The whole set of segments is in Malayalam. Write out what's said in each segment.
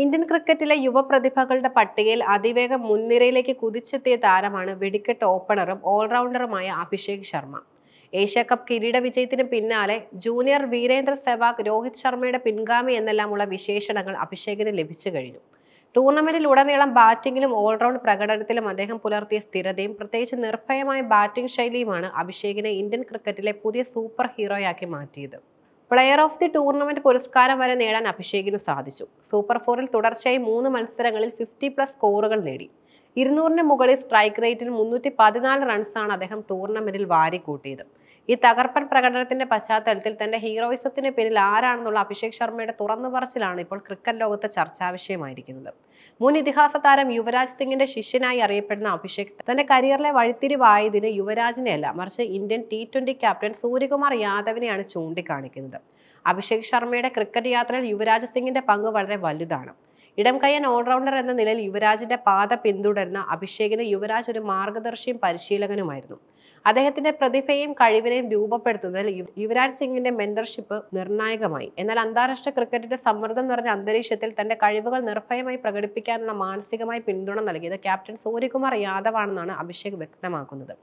ഇന്ത്യൻ ക്രിക്കറ്റിലെ യുവപ്രതിഭകളുടെ പട്ടികയിൽ അതിവേഗം മുൻനിരയിലേക്ക് കുതിച്ചെത്തിയ താരമാണ് വെടിക്കെട്ട് ഓപ്പണറും ഓൾറൗണ്ടറുമായ അഭിഷേക് ശർമ്മ. ഏഷ്യ കപ്പ് കിരീട വിജയത്തിന് പിന്നാലെ ജൂനിയർ വീരേന്ദ്ര സെവാഗ് രോഹിത് ശർമ്മയുടെ പിൻഗാമി എന്നെല്ലാമുള്ള വിശേഷണങ്ങൾ അഭിഷേകിന് ലഭിച്ചു കഴിഞ്ഞു. ടൂർണമെന്റിൽ ഉടനീളം ബാറ്റിംഗിലും ഓൾറൗണ്ട് പ്രകടനത്തിലും അദ്ദേഹം പുലർത്തിയ സ്ഥിരതയും പ്രത്യേകിച്ച് നിർഭയമായ ബാറ്റിംഗ് ശൈലിയുമാണ് അഭിഷേകിനെ ഇന്ത്യൻ ക്രിക്കറ്റിലെ പുതിയ സൂപ്പർ ഹീറോയാക്കി മാറ്റിയത്. പ്ലെയർ ഓഫ് ദി ടൂർണമെന്റ് പുരസ്കാരം വരെ നേടാൻ അഭിഷേകിന് സാധിച്ചു. സൂപ്പർ ഫോറിൽ തുടർച്ചയായി മൂന്ന് മത്സരങ്ങളിൽ ഫിഫ്റ്റി പ്ലസ് സ്കോറുകൾ നേടി. ഇരുന്നൂറിന് മുകളിൽ സ്ട്രൈക്ക് റേറ്റിൽ മുന്നൂറ്റി പതിനാല് റൺസാണ് അദ്ദേഹം ടൂർണമെന്റിൽ വാരിക്കൂട്ടിയത്. ഈ തകർപ്പൻ പ്രകടനത്തിന്റെ പശ്ചാത്തലത്തിൽ തന്റെ ഹീറോയിസത്തിന് പേരിൽ ആരാണെന്നുള്ള അഭിഷേക് ശർമ്മയുടെ തുറന്നു പറച്ചിലാണ് ഇപ്പോൾ ക്രിക്കറ്റ് ലോകത്ത് ചർച്ചാ വിഷയമായിരിക്കുന്നത്. മുൻ ഇതിഹാസ താരം യുവരാജ് സിംഗിന്റെ ശിഷ്യനായി അറിയപ്പെടുന്ന അഭിഷേക് തന്റെ കരിയറിലെ വഴിത്തിരിവായതിന് യുവരാജിനെയല്ല മറിച്ച് Indian T twenty captain Suryakumar യാദവിനെയാണ് ചൂണ്ടിക്കാണിക്കുന്നത്. അഭിഷേക് ശർമ്മയുടെ ക്രിക്കറ്റ് യാത്രയിൽ യുവരാജ് സിംഗിന്റെ പങ്ക് വളരെ വലുതാണ്. ഇടം കയ്യൻ ഓൾറൗണ്ടർ എന്ന നിലയിൽ യുവരാജിന്റെ പാത പിന്തുടരുന്ന അഭിഷേകിന് യുവരാജ് ഒരു മാർഗദർശിയും പരിശീലകനുമായിരുന്നു. അദ്ദേഹത്തിന്റെ പ്രതിഭയും കഴിവിനെയും രൂപപ്പെടുത്തുന്നതിൽ യുവരാജ് സിംഗിന്റെ മെന്റർഷിപ്പ് നിർണായകമായി. എന്നാൽ അന്താരാഷ്ട്ര ക്രിക്കറ്റിന്റെ സമ്മർദ്ദം നിറഞ്ഞ അന്തരീക്ഷത്തിൽ തന്റെ കഴിവുകൾ നിർഭയമായി പ്രകടിപ്പിക്കാനുള്ള മാനസികമായി പിന്തുണ നൽകിയത് ക്യാപ്റ്റൻ സൂര്യകുമാർ യാദവ് ആണെന്നാണ് അഭിഷേക് വ്യക്തമാക്കുന്നത്.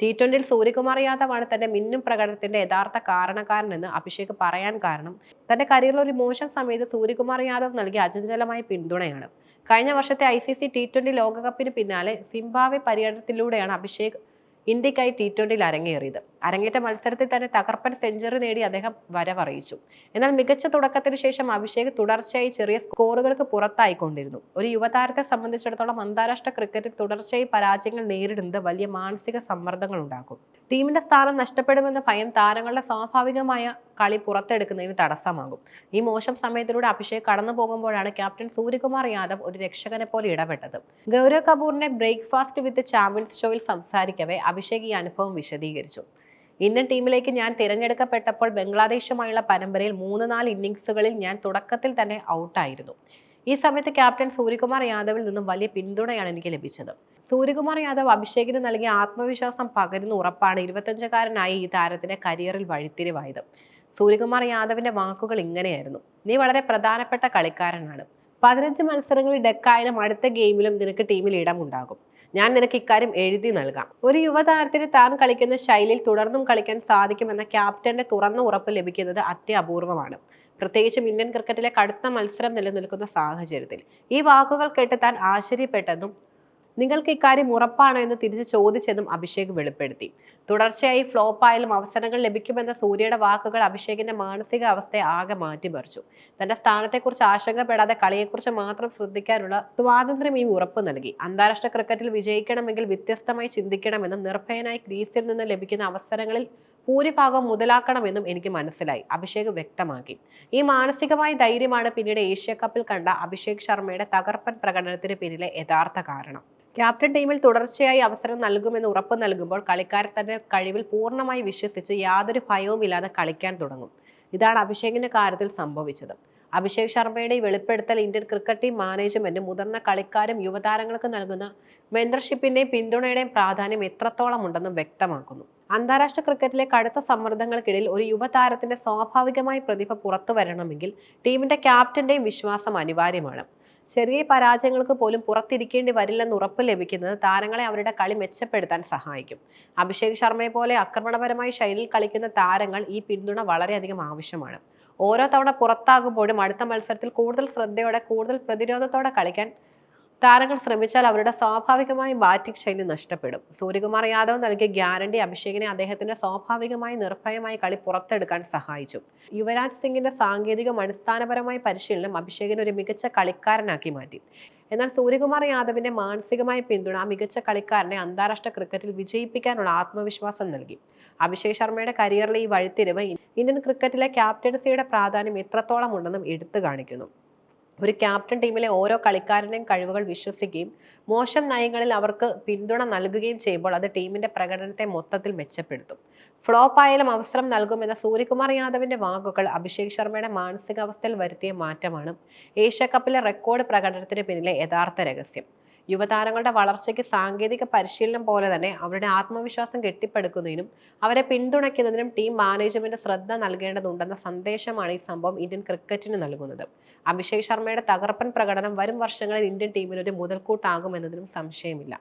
ടി ട്വന്റിയിൽ സൂര്യകുമാർ യാദവ് തന്റെ മിന്നും പ്രകടനത്തിന്റെ യഥാർത്ഥ കാരണക്കാരനെന്ന് അഭിഷേക് പറയാൻ കാരണം തന്റെ കരിയറിൽ ഒരു മോശം സമയത്ത് സൂര്യകുമാർ യാദവ് നൽകിയ അചഞ്ചലമായ പിന്തുണയാണ്. കഴിഞ്ഞ വർഷത്തെ I C C T twenty ലോകകപ്പിന് പിന്നാലെ സിംബാവെ പര്യടനത്തിലൂടെയാണ് അഭിഷേക് ഇന്ത്യക്കായി ടി ൽ അരങ്ങേറിയത്. അരങ്ങേറ്റ മത്സരത്തിൽ തന്നെ തകർപ്പൻ സെഞ്ചുറി നേടി അദ്ദേഹം വരവറിയിച്ചു. എന്നാൽ മികച്ച തുടക്കത്തിന് ശേഷം അഭിഷേക് തുടർച്ചയായി ചെറിയ സ്കോറുകൾക്ക് പുറത്തായിക്കൊണ്ടിരുന്നു. ഒരു യുവതാരത്തെ സംബന്ധിച്ചിടത്തോളം അന്താരാഷ്ട്ര ക്രിക്കറ്റിൽ തുടർച്ചയായി പരാജയങ്ങൾ നേരിടുന്നത് വലിയ മാനസിക സമ്മർദ്ദങ്ങൾ ഉണ്ടാക്കും. ടീമിന്റെ സ്ഥാനം നഷ്ടപ്പെടുമെന്ന ഭയം താരങ്ങളുടെ സ്വാഭാവികമായ കളി പുറത്തെടുക്കുന്നതിന് തടസ്സമാകും. ഈ മോശം സമയത്തിലൂടെ അഭിഷേക് കടന്നു പോകുമ്പോഴാണ് ക്യാപ്റ്റൻ സൂര്യകുമാർ യാദവ് ഒരു രക്ഷകനെ പോലെ ഇടപെട്ടത്. ഗൗരവ് കപൂറിന്റെ ബ്രേക്ക്ഫാസ്റ്റ് വിത്ത് ചാമ്പ്യൻസ് ഷോയിൽ സംസാരിക്കവേ അഭിഷേക് ഈ അനുഭവം വിശദീകരിച്ചു. ഇന്ത്യൻ ടീമിലേക്ക് ഞാൻ തിരഞ്ഞെടുക്കപ്പെട്ടപ്പോൾ ബംഗ്ലാദേശുമായുള്ള പരമ്പരയിൽ മൂന്ന് നാല് ഇന്നിങ്സുകളിൽ ഞാൻ തുടക്കത്തിൽ തന്നെ ഔട്ടായിരുന്നു ഈ സമയത്ത് ക്യാപ്റ്റൻ സൂര്യകുമാർ യാദവിൽ നിന്നും വലിയ പിന്തുണയാണ് എനിക്ക് ലഭിച്ചത്. സൂര്യകുമാർ യാദവ് അഭിഷേകിന് നൽകിയ ആത്മവിശ്വാസം പകരുന്ന ഉറപ്പാണ് ഇരുപത്തഞ്ചുകാരനായി ഈ താരത്തിന്റെ കരിയറിൽ വഴിത്തിരിവായത്. സൂര്യകുമാർ യാദവിന്റെ വാക്കുകൾ ഇങ്ങനെയായിരുന്നു. നീ വളരെ പ്രധാനപ്പെട്ട കളിക്കാരനാണ്. പതിനഞ്ച് മത്സരങ്ങളിൽ ഡെക്കായാലും അടുത്ത ഗെയിമിലും നിനക്ക് ടീമിൽ ഇടമുണ്ടാകും. ഞാൻ നിനക്ക് ഇക്കാര്യം എഴുതി നൽകാം. ഒരു യുവതാരത്തിന് താൻ കളിക്കുന്ന ശൈലിയിൽ തുടർന്നും കളിക്കാൻ സാധിക്കുമെന്ന ക്യാപ്റ്റന്റെ തുറന്ന ഉറപ്പ് ലഭിക്കുന്നത് അത്യപൂർവമാണ്. പ്രത്യേകിച്ചും ഇന്ത്യൻ ക്രിക്കറ്റിലെ കടുത്ത മത്സരം നിലനിൽക്കുന്ന സാഹചര്യത്തിൽ. ഈ വാക്കുകൾ കേട്ട് താൻ ആശ്ചര്യപ്പെട്ടെന്നും നിങ്ങൾക്ക് ഇക്കാര്യം ഉറപ്പാണോ എന്ന് തിരിച്ചു ചോദിച്ചെന്നും അഭിഷേക് വെളിപ്പെടുത്തി. തുടർച്ചയായി ഫ്ലോപ്പായാലും അവസരങ്ങൾ ലഭിക്കുമെന്ന സൂര്യയുടെ വാക്കുകൾ അഭിഷേകിന്റെ മാനസിക അവസ്ഥയെ ആകെ മാറ്റിമറിച്ചു. തന്റെ സ്ഥാനത്തെക്കുറിച്ച് ആശങ്കപ്പെടാതെ കളിയെക്കുറിച്ച് മാത്രം ശ്രദ്ധിക്കാനുള്ള സ്വാതന്ത്ര്യം ഈ ഉറപ്പ് നൽകി. അന്താരാഷ്ട്ര ക്രിക്കറ്റിൽ വിജയിക്കണമെങ്കിൽ വ്യത്യസ്തമായി ചിന്തിക്കണമെന്നും നിർഭയനായി ക്രീസിൽ നിന്ന് ലഭിക്കുന്ന അവസരങ്ങളിൽ ഭൂരിഭാഗം മുതലാക്കണമെന്നും എനിക്ക് മനസ്സിലായി. അഭിഷേക് വ്യക്തമാക്കി. ഈ മാനസികമായ ധൈര്യമാണ് പിന്നീട് ഏഷ്യ കപ്പിൽ കണ്ട അഭിഷേക് ശർമ്മയുടെ തകർപ്പൻ പ്രകടനത്തിന് പിന്നിലെ യഥാർത്ഥ കാരണം. ക്യാപ്റ്റൻ ടീമിൽ തുടർച്ചയായി അവസരം നൽകുമെന്ന് ഉറപ്പ് നൽകുമ്പോൾ കളിക്കാരൻ തന്റെ കഴിവിൽ പൂർണമായി വിശ്വസിച്ച് യാതൊരു ഭയവുമില്ലാതെ കളിക്കാൻ തുടങ്ങും. ഇതാണ് അഭിഷേകിന്റെ കാര്യത്തിൽ സംഭവിച്ചത്. അഭിഷേക് ശർമ്മയുടെ ഈ വെളിപ്പെടുത്തൽ ഇന്ത്യൻ ക്രിക്കറ്റ് ടീം മാനേജ്മെന്റും മുതിർന്ന കളിക്കാരും യുവതാരങ്ങൾക്ക് നൽകുന്ന മെന്റർഷിപ്പിന്റെയും പിന്തുണയുടെയും പ്രാധാന്യം എത്രത്തോളം ഉണ്ടെന്നും വ്യക്തമാക്കുന്നു. അന്താരാഷ്ട്ര ക്രിക്കറ്റിലെ കടുത്ത സമ്മർദ്ദങ്ങൾക്കിടയിൽ ഒരു യുവതാരത്തിന്റെ സ്വാഭാവികമായ പ്രതിഭ പുറത്തു വരണമെങ്കിൽ ടീമിന്റെ ക്യാപ്റ്റന്റെയും വിശ്വാസം അനിവാര്യമാണ്. ചെറിയ പരാജയങ്ങൾക്ക് പോലും പുറത്തിരിക്കേണ്ടി വരില്ലെന്ന് ഉറപ്പ് ലഭിക്കുന്നത് താരങ്ങളെ അവരുടെ കളി മെച്ചപ്പെടുത്താൻ സഹായിക്കും. അഭിഷേക് ശർമ്മയെ പോലെ ആക്രമണപരമായ ശൈലിയിൽ കളിക്കുന്ന താരങ്ങൾ ഈ പിന്തുണ വളരെയധികം ആവശ്യമാണ്. ഓരോ തവണ പുറത്താകുമ്പോഴും അടുത്ത മത്സരത്തിൽ കൂടുതൽ ശ്രദ്ധയോടെ കൂടുതൽ പ്രതിരോധത്തോടെ കളിക്കാൻ താരങ്ങൾ ശ്രമിച്ചാൽ അവരുടെ സ്വാഭാവികമായ ബാറ്റിംഗ് ശൈലി നഷ്ടപ്പെടും. സൂര്യകുമാർ യാദവ് നൽകിയ ഗ്യാരണ്ടി അഭിഷേകിനെ അദ്ദേഹത്തിന്റെ സ്വാഭാവികമായി നിർഭയമായി കളി പുറത്തെടുക്കാൻ സഹായിച്ചു. യുവരാജ് സിംഗിന്റെ സാങ്കേതികം അടിസ്ഥാനപരമായ പരിശീലനം അഭിഷേകിനെ ഒരു മികച്ച കളിക്കാരനാക്കി മാറ്റി. എന്നാൽ സൂര്യകുമാർ യാദവിന്റെ മാനസികമായ പിന്തുണ മികച്ച കളിക്കാരനെ അന്താരാഷ്ട്ര ക്രിക്കറ്റിൽ വിജയിപ്പിക്കാനുള്ള ആത്മവിശ്വാസം നൽകി. അഭിഷേക് ശർമ്മയുടെ കരിയറിലെ ഈ വഴിത്തിരിവ് ഇന്ത്യൻ ക്രിക്കറ്റിലെ ക്യാപ്റ്റൻസിയുടെ പ്രാധാന്യം എത്രത്തോളം ഉണ്ടെന്നും എടുത്തു കാണിക്കുന്നു. ഒരു ക്യാപ്റ്റൻ ടീമിലെ ഓരോ കളിക്കാരന്റെയും കഴിവുകൾ വിശ്വസിക്കുകയും മോശം നയങ്ങളിൽ അവർക്ക് പിന്തുണ നൽകുകയും ചെയ്യുമ്പോൾ അത് ടീമിന്റെ പ്രകടനത്തെ മൊത്തത്തിൽ മെച്ചപ്പെടുത്തും. ഫ്ലോപ്പ് ആയാലും അവസരം നൽകുമെന്ന സൂര്യകുമാർ യാദവിന്റെ വാക്കുകൾ അഭിഷേക് ശർമ്മയുടെ മാനസികാവസ്ഥയിൽ വരുത്തിയ മാറ്റമാണ് ഏഷ്യ കപ്പിലെ റെക്കോർഡ് പ്രകടനത്തിന് പിന്നിലെ യഥാർത്ഥ രഹസ്യം. യുവതാരങ്ങളുടെ വളർച്ചയ്ക്ക് സാങ്കേതിക പരിശീലനം പോലെ തന്നെ അവരുടെ ആത്മവിശ്വാസം കെട്ടിപ്പടുക്കുന്നതിനും അവരെ പിന്തുണയ്ക്കുന്നതിനും ടീം മാനേജ്മെന്റ് ശ്രദ്ധ നൽകേണ്ടതുണ്ടെന്ന സന്ദേശമാണ് ഈ സംഭവം ഇന്ത്യൻ ക്രിക്കറ്റിന് നൽകുന്നത്. അഭിഷേക് ശർമ്മയുടെ തകർപ്പൻ പ്രകടനം വരും വർഷങ്ങളിൽ ഇന്ത്യൻ ടീമിനൊരു മുതൽക്കൂട്ടാകുമെന്നതിനും സംശയമില്ല.